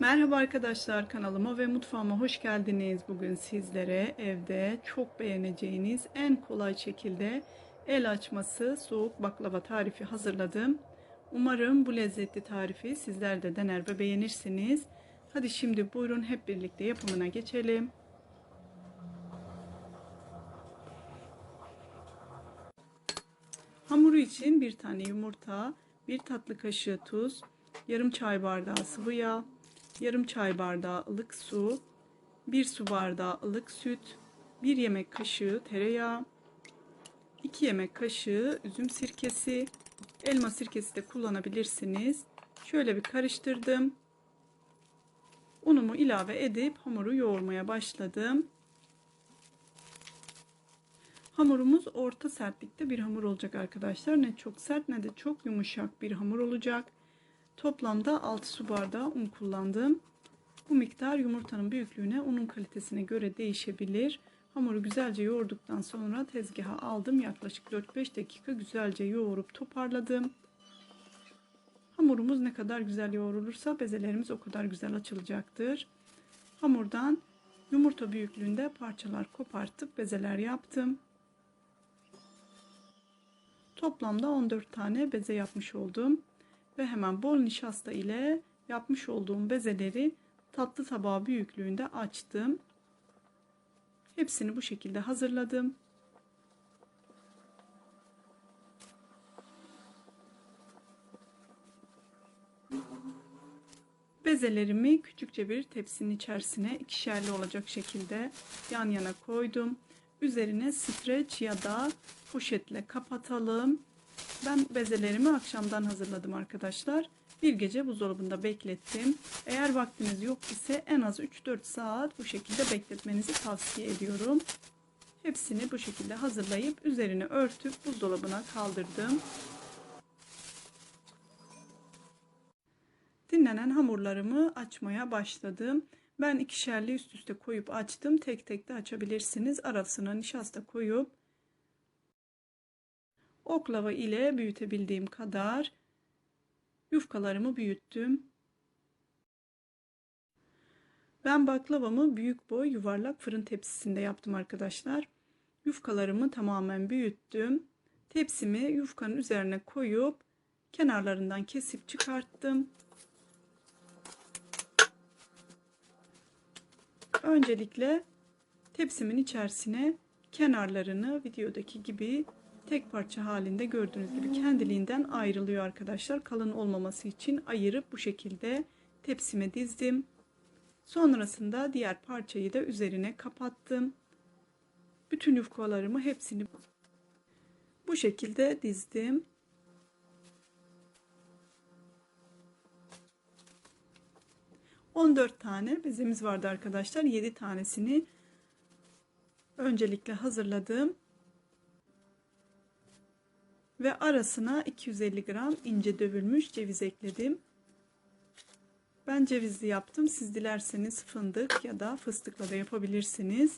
Merhaba arkadaşlar kanalıma ve mutfağıma hoş geldiniz. Bugün sizlere evde çok beğeneceğiniz en kolay şekilde el açması soğuk baklava tarifi hazırladım. Umarım bu lezzetli tarifi sizler de dener ve beğenirsiniz. Hadi şimdi buyurun hep birlikte yapımına geçelim. Hamuru için bir tane yumurta, bir tatlı kaşığı tuz, yarım çay bardağı sıvı yağ, yarım çay bardağı ılık su, 1 su bardağı ılık süt, 1 yemek kaşığı tereyağı, 2 yemek kaşığı üzüm sirkesi, elma sirkesi de kullanabilirsiniz. Şöyle bir karıştırdım. Unumu ilave edip hamuru yoğurmaya başladım. Hamurumuz orta sertlikte bir hamur olacak arkadaşlar. Ne çok sert ne de çok yumuşak bir hamur olacak. Toplamda 6 su bardağı un kullandım. Bu miktar yumurtanın büyüklüğüne, unun kalitesine göre değişebilir. Hamuru güzelce yoğurduktan sonra tezgaha aldım. Yaklaşık 4-5 dakika güzelce yoğurup toparladım. Hamurumuz ne kadar güzel yoğrulursa bezelerimiz o kadar güzel açılacaktır. Hamurdan yumurta büyüklüğünde parçalar kopartıp bezeler yaptım. Toplamda 14 tane beze yapmış oldum ve hemen bol nişasta ile yapmış olduğum bezeleri tatlı tabağı büyüklüğünde açtım. Hepsini bu şekilde hazırladım. Bezelerimi küçükçe bir tepsinin içerisine ikişerli olacak şekilde yan yana koydum. Üzerine streç ya da poşetle kapatalım. Ben bezelerimi akşamdan hazırladım arkadaşlar. Bir gece buzdolabında beklettim. Eğer vaktiniz yok ise en az 3-4 saat bu şekilde bekletmenizi tavsiye ediyorum. Hepsini bu şekilde hazırlayıp üzerine örtüp buzdolabına kaldırdım. Dinlenen hamurlarımı açmaya başladım. Ben ikişerli üst üste koyup açtım. Tek tek de açabilirsiniz. Arasına nişasta koyup oklava ile büyütebildiğim kadar yufkalarımı büyüttüm. Ben baklavamı büyük boy yuvarlak fırın tepsisinde yaptım arkadaşlar. Yufkalarımı tamamen büyüttüm. Tepsimi yufkanın üzerine koyup kenarlarından kesip çıkarttım. Öncelikle tepsimin içerisine kenarlarını videodaki gibi tek parça halinde gördüğünüz gibi kendiliğinden ayrılıyor arkadaşlar. Kalın olmaması için ayırıp bu şekilde tepsime dizdim. Sonrasında diğer parçayı da üzerine kapattım. Bütün yufkalarımı hepsini bu şekilde dizdim. On dört tane bezemiz vardı arkadaşlar. Yedi tanesini öncelikle hazırladım ve arasına 250 gram ince dövülmüş ceviz ekledim. Ben cevizli yaptım. Siz dilerseniz fındık ya da fıstıkla da yapabilirsiniz.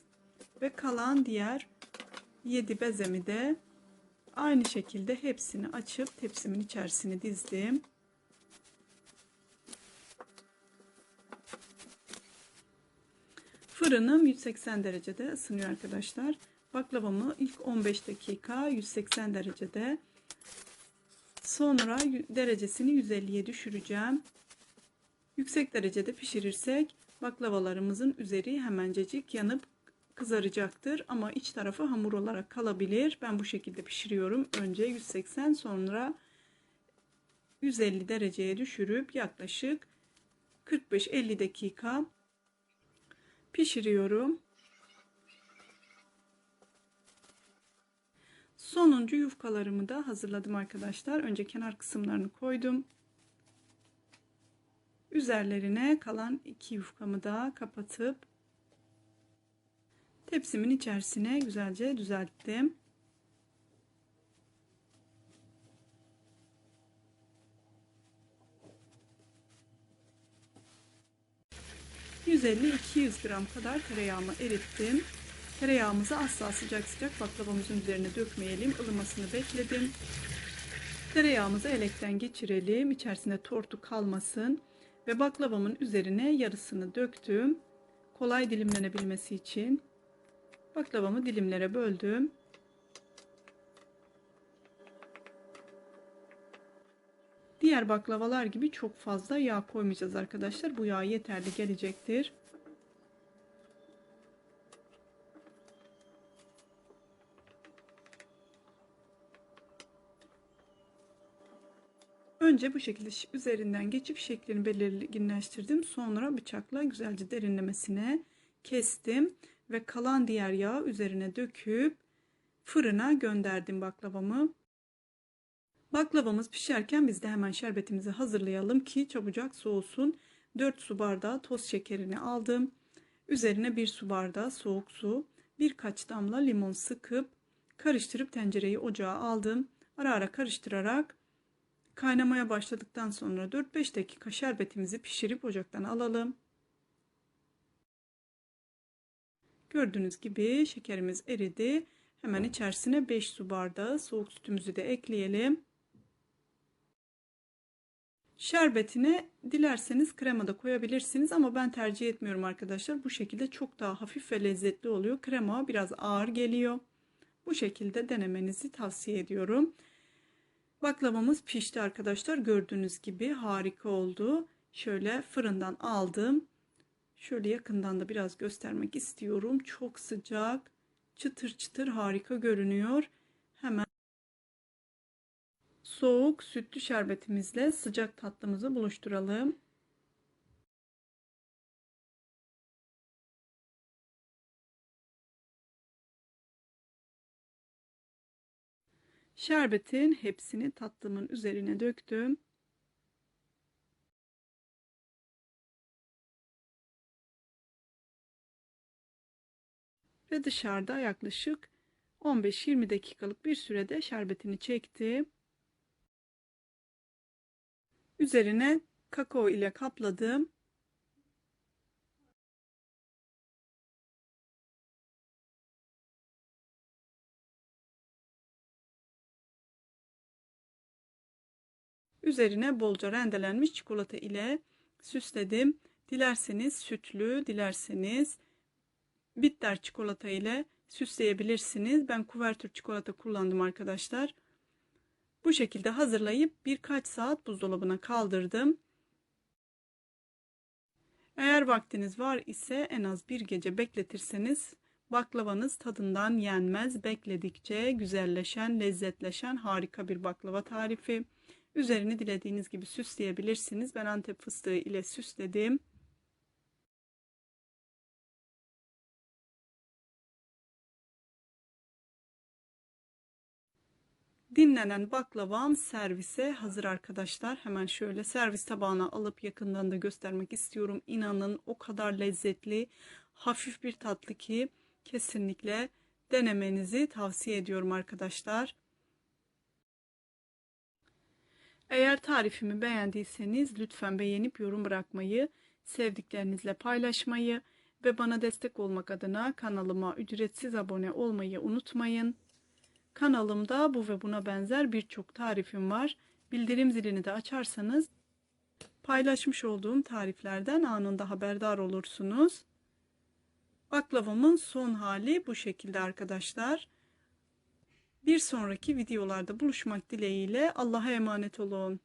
Ve kalan diğer 7 bezemi de aynı şekilde hepsini açıp tepsimin içerisine dizdim. Fırınım 180 derecede ısınıyor arkadaşlar. Baklavamı ilk 15 dakika 180 derecede Sonra derecesini 150'ye düşüreceğim. Yüksek derecede pişirirsek baklavalarımızın üzeri hemencecik yanıp kızaracaktır ama iç tarafı hamur olarak kalabilir. Ben bu şekilde pişiriyorum. Önce 180 sonra 150 dereceye düşürüp yaklaşık 45-50 dakika pişiriyorum. Sonuncu yufkalarımı da hazırladım arkadaşlar. Önce kenar kısımlarını koydum. Üzerlerine kalan iki yufkamı da kapatıp tepsimin içerisine güzelce düzelttim. ...150-200 gram kadar tereyağımı erittim. Tereyağımızı asla sıcak sıcak baklavamızın üzerine dökmeyelim. ılımasını bekledim. Tereyağımızı elekten geçirelim. İçerisinde tortu kalmasın. Ve baklavamın üzerine yarısını döktüm. Kolay dilimlenebilmesi için. Baklavamı dilimlere böldüm. Diğer baklavalar gibi çok fazla yağ koymayacağız arkadaşlar. Bu yağ yeterli gelecektir. Önce bu şekilde üzerinden geçip şeklini belirginleştirdim. Sonra bıçakla güzelce derinlemesine kestim ve kalan diğer yağı üzerine döküp fırına gönderdim baklavamı. Baklavamız pişerken biz de hemen şerbetimizi hazırlayalım ki çabucak soğusun. 4 su bardağı toz şekerini aldım. Üzerine 1 su bardağı soğuk su, birkaç damla limon sıkıp karıştırıp tencereyi ocağa aldım. Ara ara karıştırarak kaynamaya başladıktan sonra 4-5 dakika şerbetimizi pişirip ocaktan alalım. Gördüğünüz gibi şekerimiz eridi. Hemen içerisine 5 su bardağı soğuk sütümüzü de ekleyelim. Şerbetine dilerseniz krema da koyabilirsiniz ama ben tercih etmiyorum arkadaşlar. Bu şekilde çok daha hafif ve lezzetli oluyor. Krema biraz ağır geliyor. Bu şekilde denemenizi tavsiye ediyorum. Baklavamız pişti arkadaşlar. Gördüğünüz gibi harika oldu. Şöyle fırından aldım. Şöyle yakından da biraz göstermek istiyorum. Çok sıcak, çıtır çıtır harika görünüyor. Hemen soğuk sütlü şerbetimizle sıcak tatlımızı buluşturalım. Şerbetin hepsini tatlımın üzerine döktüm. Ve dışarıda yaklaşık 15-20 dakikalık bir sürede şerbetini çekti. Üzerine kakao ile kapladım. Üzerine bolca rendelenmiş çikolata ile süsledim. Dilerseniz sütlü, dilerseniz bitter çikolata ile süsleyebilirsiniz. Ben kuvertür çikolata kullandım arkadaşlar. Bu şekilde hazırlayıp birkaç saat buzdolabına kaldırdım. Eğer vaktiniz var ise en az bir gece bekletirseniz baklavanız tadından yenmez. Bekledikçe güzelleşen, lezzetleşen harika bir baklava tarifi. Üzerini dilediğiniz gibi süsleyebilirsiniz. Ben antep fıstığı ile süsledim. Dinlenen baklavam servise hazır arkadaşlar. Hemen şöyle servis tabağına alıp yakından da göstermek istiyorum. İnanın o kadar lezzetli, hafif bir tatlı ki kesinlikle denemenizi tavsiye ediyorum arkadaşlar. Eğer tarifimi beğendiyseniz lütfen beğenip yorum bırakmayı, sevdiklerinizle paylaşmayı ve bana destek olmak adına kanalıma ücretsiz abone olmayı unutmayın. Kanalımda bu ve buna benzer birçok tarifim var. Bildirim zilini de açarsanız paylaşmış olduğum tariflerden anında haberdar olursunuz. Baklavamın son hali bu şekilde arkadaşlar. Bir sonraki videolarda buluşmak dileğiyle Allah'a emanet olun.